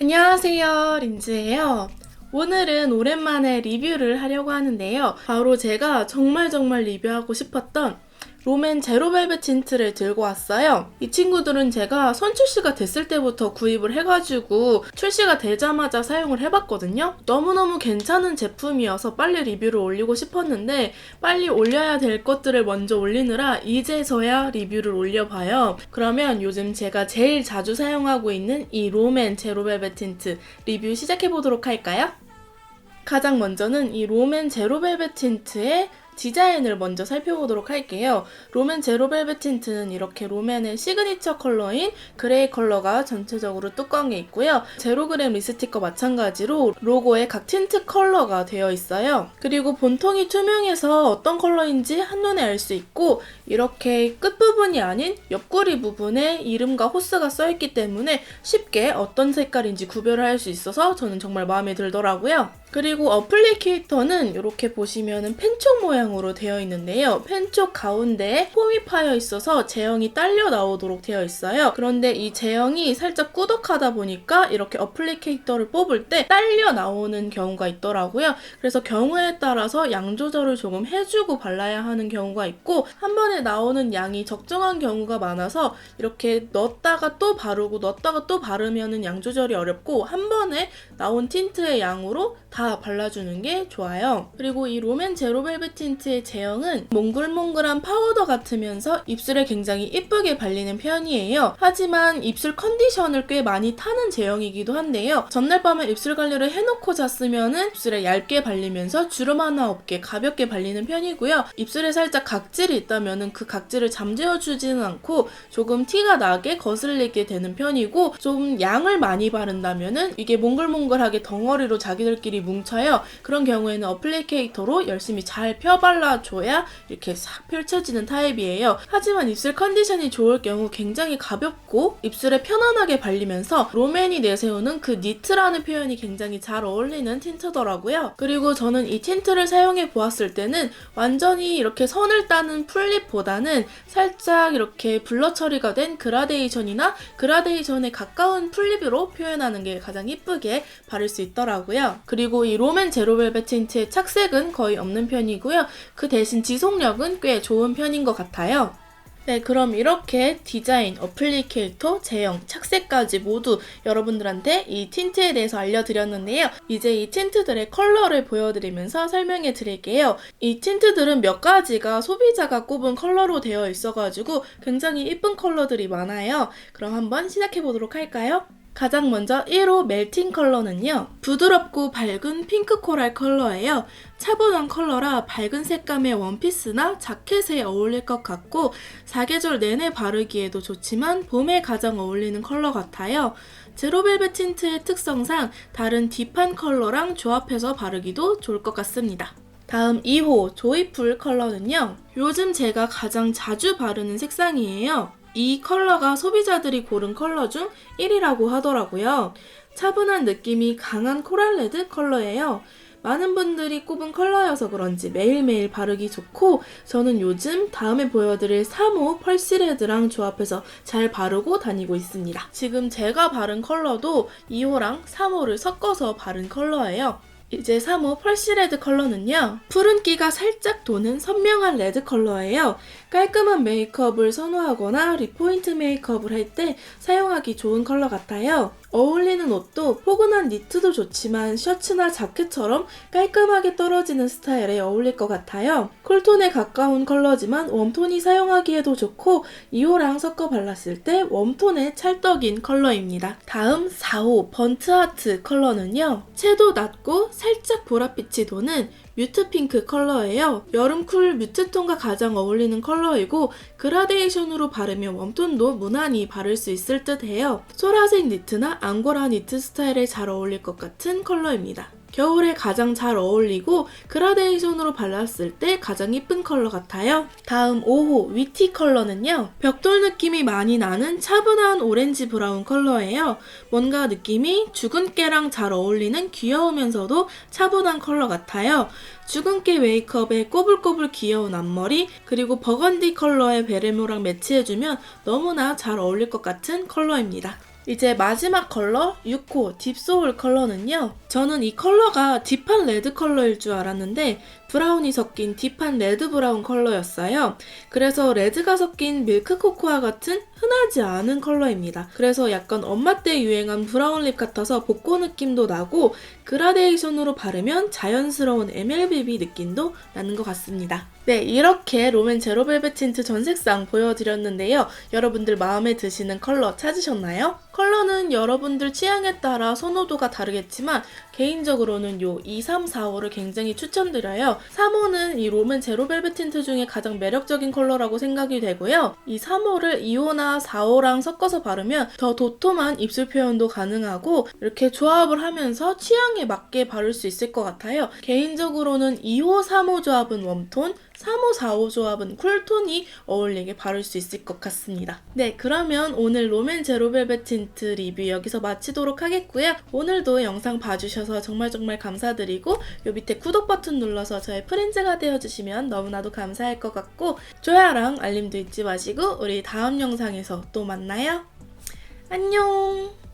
안녕하세요, 린즈예요. 오늘은 오랜만에 리뷰를 하려고 하는데요. 바로 제가 정말 정말 리뷰하고 싶었던 롬앤 제로벨벳 틴트를 들고 왔어요. 이 친구들은 제가 선출시가 됐을 때부터 구입을 해가지고 출시가 되자마자 사용을 해봤거든요. 너무너무 괜찮은 제품이어서 빨리 리뷰를 올리고 싶었는데 빨리 올려야 될 것들을 먼저 올리느라 이제서야 리뷰를 올려봐요. 그러면 요즘 제가 제일 자주 사용하고 있는 이 롬앤 제로벨벳 틴트 리뷰 시작해보도록 할까요? 가장 먼저는 이 롬앤 제로벨벳 틴트의 디자인을 먼저 살펴보도록 할게요. 롬앤 제로벨벳 틴트는 이렇게 롬앤의 시그니처 컬러인 그레이 컬러가 전체적으로 뚜껑에 있고요. 제로그램 립스틱과 마찬가지로 로고에 각 틴트 컬러가 되어 있어요. 그리고 본통이 투명해서 어떤 컬러인지 한눈에 알 수 있고 이렇게 끝부분이 아닌 옆구리 부분에 이름과 호스가 써있기 때문에 쉽게 어떤 색깔인지 구별을 할 수 있어서 저는 정말 마음에 들더라고요. 그리고 어플리케이터는 이렇게 보시면은 펜촉 모양으로 되어 있는데요. 펜촉 가운데에 폼이 파여 있어서 제형이 딸려 나오도록 되어 있어요. 그런데 이 제형이 살짝 꾸덕하다 보니까 이렇게 어플리케이터를 뽑을 때 딸려 나오는 경우가 있더라고요. 그래서 경우에 따라서 양 조절을 조금 해주고 발라야 하는 경우가 있고 한 번에 나오는 양이 적정한 경우가 많아서 이렇게 넣었다가 또 바르고 넣었다가 또 바르면은 양 조절이 어렵고 한 번에 나온 틴트의 양으로 다 발라주는 게 좋아요. 그리고 이 롬앤 제로벨벳 틴트의 제형은 몽글몽글한 파우더 같으면서 입술에 굉장히 이쁘게 발리는 편이에요. 하지만 입술 컨디션을 꽤 많이 타는 제형이기도 한데요. 전날 밤에 입술 관리를 해놓고 잤으면은 입술에 얇게 발리면서 주름 하나 없게 가볍게 발리는 편이고요. 입술에 살짝 각질이 있다면은 그 각질을 잠재워 주지는 않고 조금 티가 나게 거슬리게 되는 편이고 좀 양을 많이 바른다면은 이게 몽글몽글하게 덩어리로 자기들끼리 뭉쳐요. 그런 경우에는 어플리케이터로 열심히 잘 펴발라줘야 이렇게 싹 펼쳐지는 타입이에요. 하지만 입술 컨디션이 좋을 경우 굉장히 가볍고 입술에 편안하게 발리면서 롬앤이 내세우는 그 니트라는 표현이 굉장히 잘 어울리는 틴트더라고요. 그리고 저는 이 틴트를 사용해 보았을 때는 완전히 이렇게 선을 따는 풀립 보다는 살짝 이렇게 블러 처리가 된 그라데이션이나 그라데이션에 가까운 풀립으로 표현하는 게 가장 이쁘게 바를 수 있더라고요. 그리고 이 롬앤 제로벨벳 틴트의 착색은 거의 없는 편이고요. 그 대신 지속력은 꽤 좋은 편인 것 같아요. 네, 그럼 이렇게 디자인, 어플리케이터, 제형, 착색까지 모두 여러분들한테 이 틴트에 대해서 알려드렸는데요. 이제 이 틴트들의 컬러를 보여드리면서 설명해 드릴게요. 이 틴트들은 몇 가지가 소비자가 꼽은 컬러로 되어 있어가지고 굉장히 이쁜 컬러들이 많아요. 그럼 한번 시작해 보도록 할까요? 가장 먼저 1호 멜팅 컬러는요. 부드럽고 밝은 핑크 코랄 컬러예요. 차분한 컬러라 밝은 색감의 원피스나 자켓에 어울릴 것 같고 사계절 내내 바르기에도 좋지만 봄에 가장 어울리는 컬러 같아요. 제로벨벳 틴트의 특성상 다른 딥한 컬러랑 조합해서 바르기도 좋을 것 같습니다. 다음 2호 조이풀 컬러는요. 요즘 제가 가장 자주 바르는 색상이에요. 이 컬러가 소비자들이 고른 컬러 중 1위라고 하더라고요. 차분한 느낌이 강한 코랄레드 컬러예요. 많은 분들이 꼽은 컬러여서 그런지 매일매일 바르기 좋고 저는 요즘 다음에 보여드릴 3호 펄시레드랑 조합해서 잘 바르고 다니고 있습니다. 지금 제가 바른 컬러도 2호랑 3호를 섞어서 바른 컬러예요. 이제 3호 펄시 레드 컬러는요. 푸른기가 살짝 도는 선명한 레드 컬러예요. 깔끔한 메이크업을 선호하거나 리포인트 메이크업을 할 때 사용하기 좋은 컬러 같아요. 어울리는 옷도 포근한 니트도 좋지만 셔츠나 자켓처럼 깔끔하게 떨어지는 스타일에 어울릴 것 같아요. 쿨톤에 가까운 컬러지만 웜톤이 사용하기에도 좋고 2호랑 섞어 발랐을 때 웜톤의 찰떡인 컬러입니다. 다음 4호 번트하트 컬러는요. 채도 낮고 살짝 보랏빛이 도는 뮤트 핑크 컬러예요. 여름 쿨 뮤트톤과 가장 어울리는 컬러이고 그라데이션으로 바르면 웜톤도 무난히 바를 수 있을 듯 해요. 소라색 니트나 앙고라 니트 스타일에 잘 어울릴 것 같은 컬러입니다. 겨울에 가장 잘 어울리고 그라데이션으로 발랐을 때 가장 이쁜 컬러 같아요. 다음 5호 위티 컬러는요. 벽돌 느낌이 많이 나는 차분한 오렌지 브라운 컬러예요. 뭔가 느낌이 죽은 깨랑 잘 어울리는 귀여우면서도 차분한 컬러 같아요. 죽은 깨 메이크업에 꼬불꼬불 귀여운 앞머리 그리고 버건디 컬러의 베레모랑 매치해주면 너무나 잘 어울릴 것 같은 컬러입니다. 이제 마지막 컬러 6호 딥소울 컬러는요. 저는 이 컬러가 딥한 레드 컬러일 줄 알았는데 브라운이 섞인 딥한 레드 브라운 컬러였어요. 그래서 레드가 섞인 밀크 코코아 같은 흔하지 않은 컬러입니다. 그래서 약간 엄마 때 유행한 브라운 립 같아서 복고 느낌도 나고 그라데이션으로 바르면 자연스러운 MLBB 느낌도 나는 것 같습니다. 네, 이렇게 롬앤 제로벨벳 틴트 전 색상 보여드렸는데요. 여러분들 마음에 드시는 컬러 찾으셨나요? 컬러는 여러분들 취향에 따라 선호도가 다르겠지만 개인적으로는 요 2, 3, 4호를 굉장히 추천드려요. 3호는 이 롬앤 제로벨벳 틴트 중에 가장 매력적인 컬러라고 생각이 되고요. 이 3호를 2호나 4호랑 섞어서 바르면 더 도톰한 입술 표현도 가능하고 이렇게 조합을 하면서 취향에 맞게 바를 수 있을 것 같아요. 개인적으로는 2호, 3호 조합은 웜톤, 3호, 4호 조합은 쿨톤이 어울리게 바를 수 있을 것 같습니다. 네, 그러면 오늘 롬앤 제로벨벳 틴트 리뷰 여기서 마치도록 하겠고요. 오늘도 영상 봐주셔서 정말 정말 감사드리고 요 밑에 구독 버튼 눌러서 저의 프렌즈가 되어주시면 너무나도 감사할 것 같고 좋아요랑 알림도 잊지 마시고 우리 다음 영상에서 또 만나요. 안녕!